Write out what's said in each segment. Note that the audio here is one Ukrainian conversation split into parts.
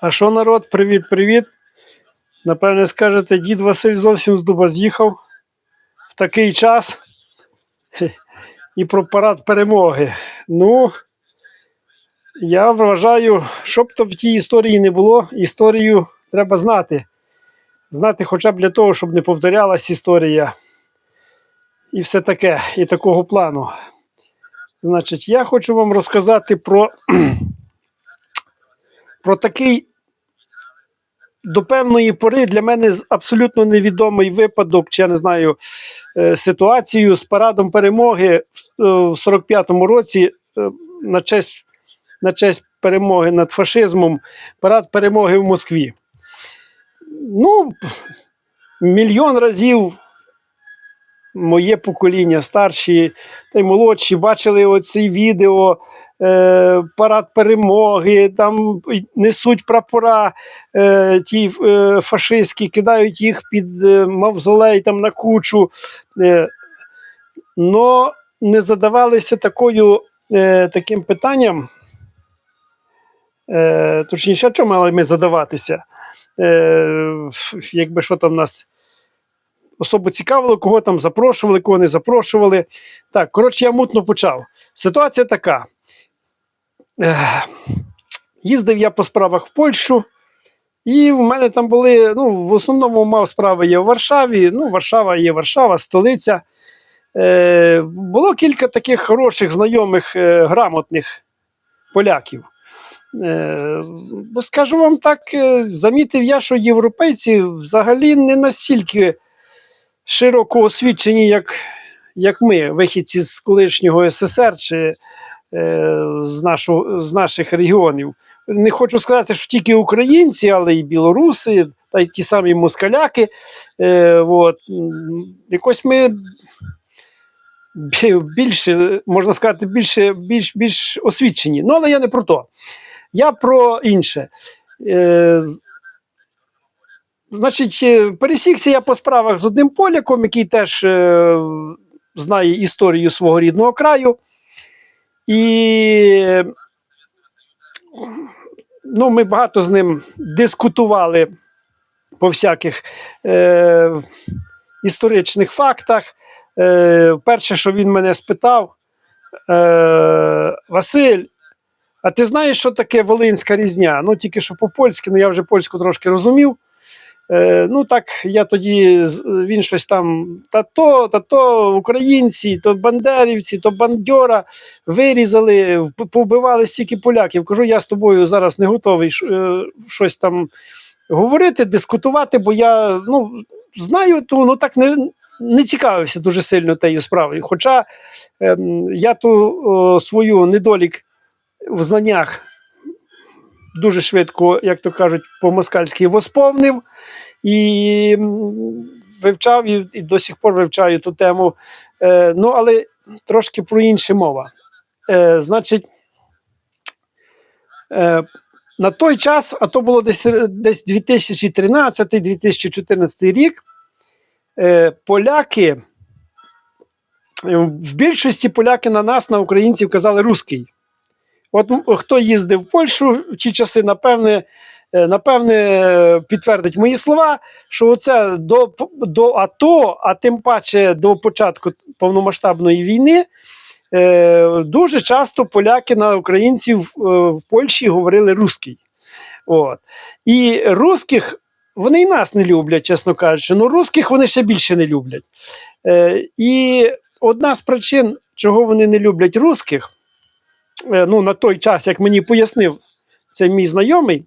А що народ? Привіт-привіт. Напевне, скажете, дід Василь зовсім з дуба з'їхав в такий час і про парад перемоги. Ну, я вважаю, щоб то в тій історії не було, історію треба знати. Знати хоча б для того, щоб не повторялась історія. І все таке, і такого плану. Значить, я хочу вам розказати про, про такий до певної пори для мене абсолютно невідомий випадок, чи я не знаю, е, ситуацію з парадом перемоги е, в 45-му році е, на честь, на честь перемоги над фашизмом, парад перемоги в Москві. Ну, мільйон разів моє покоління, старші та й молодші, бачили оці відео, е, парад перемоги, там несуть прапора е, ті е, фашистські, кидають їх під е, мавзолей там на кучу. Е, но не задавалися такою, е, таким питанням. Е, точніше, що мали ми задаватися? Е, якби що там нас особо цікавило, кого там запрошували, кого не запрошували. Так, коротше, я мутно почав. Ситуація така. Їздив я по справах в Польщу, і в мене там були, ну, в основному мав справи є в Варшаві. Ну, Варшава є Варшава, столиця. Е, було кілька таких хороших, знайомих, е, грамотних поляків. Е, бо скажу вам так, замітив я, що європейці взагалі не настільки широко освічені, як, як ми, вихідці з колишнього СССР чи з, нашого, з наших регіонів. Не хочу сказати, що тільки українці, але і білоруси, та й ті самі москаляки. Е, от. Якось ми більше, можна сказати, більше, більш, більш освічені. Ну, але я не про то. Я про інше. Е, Значить, е, пересікся я по справах з одним поляком, який теж е, знає історію свого рідного краю. І ну, ми багато з ним дискутували по всяких е, історичних фактах. Е, перше, що він мене спитав, е, Василь, а ти знаєш, що таке Волинська різня? Ну, тільки що по-польськи, ну я вже польську трошки розумів. Е, ну так, я тоді він щось там, та то, та то українці, то бандерівці, то бандьора вирізали, повбивали стільки поляків. Кажу, я з тобою зараз не готовий е, щось там говорити, дискутувати, бо я ну, знаю, то ну так не, не цікавився дуже сильно тією справою. Хоча ем, я ту о, свою недолік в знаннях дуже швидко, як то кажуть, по-москальськи восповнив і вивчав і, до сих пор вивчаю ту тему. Е, ну, але трошки про інше мова. Е, значить, е, на той час, а то було десь, десь 2013-2014 рік, е, поляки, е, в більшості поляки на нас, на українців, казали русський. От хто їздив в Польщу в ті часи, напевне, е, напевне, підтвердить мої слова, що оце до, до АТО, а тим паче до початку повномасштабної війни, е, дуже часто поляки на українців е, в Польщі говорили русський. От. І русських вони і нас не люблять, чесно кажучи. Ну, русських вони ще більше не люблять. Е, і одна з причин, чого вони не люблять русських, ну, на той час, як мені пояснив цей мій знайомий,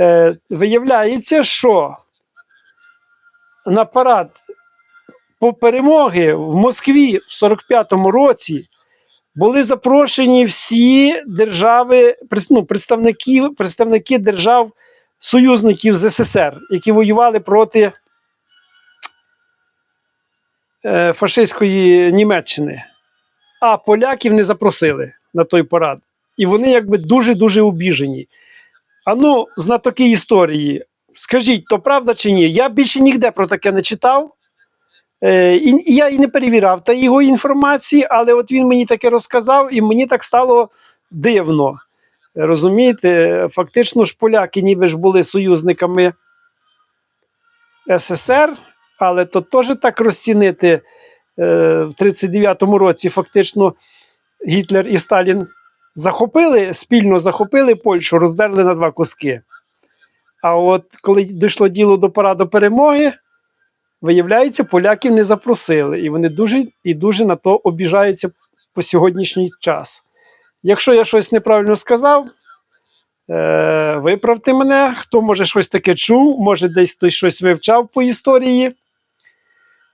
е, виявляється, що на парад по перемоги в Москві в 45-му році були запрошені всі держави, ну, представники, представники держав союзників з СССР, які воювали проти е, фашистської Німеччини. А поляків не запросили на той парад. І вони якби дуже-дуже обіжені. А ну, знатоки історії, скажіть, то правда чи ні? Я більше ніде про таке не читав. Е, і, я і не перевіряв та його інформації, але от він мені таке розказав, і мені так стало дивно. Розумієте, фактично ж поляки ніби ж були союзниками СССР, але то теж так розцінити е, в 39-му році фактично Гітлер і Сталін захопили, спільно захопили Польщу, роздерли на два куски. А от коли дійшло діло до параду перемоги, виявляється, поляків не запросили. І вони дуже і дуже на то обіжаються по сьогоднішній час. Якщо я щось неправильно сказав, е, виправте мене, хто може щось таке чув, може десь хтось щось вивчав по історії.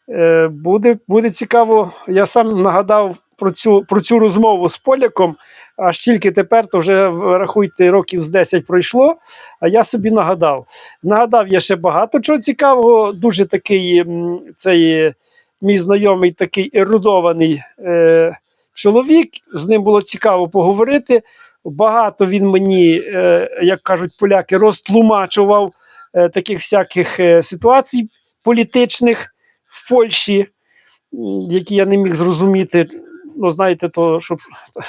Е, буде, буде цікаво, я сам нагадав про цю, про цю розмову з поляком, аж тільки тепер, то вже рахуйте, років з 10 пройшло, а я собі нагадав. Нагадав я ще багато чого цікавого, дуже такий цей мій знайомий, такий ерудований е, чоловік. З ним було цікаво поговорити. Багато він мені, е, як кажуть поляки, розтлумачував е, таких всяких е, ситуацій політичних в Польщі, які я не міг зрозуміти. Ну, знаєте, то щоб.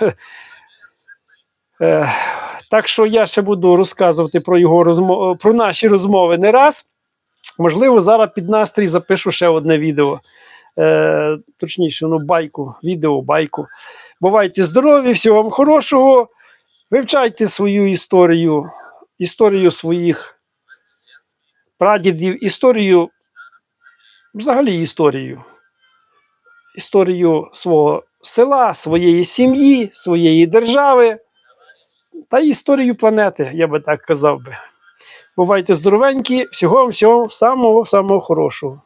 Е, Так що я ще буду розказувати про його розмови, про наші розмови не раз. Можливо, зараз під настрій запишу ще одне відео. Е, точніше, ну, байку, відео, байку. Бувайте здорові, всього вам хорошого. Вивчайте свою історію, історію своїх прадідів, історію, взагалі історію. Історію свого села, своєї сім'ї, своєї держави та історію планети, я би так казав би. Бувайте здоровенькі, всього вам всього самого самого хорошого.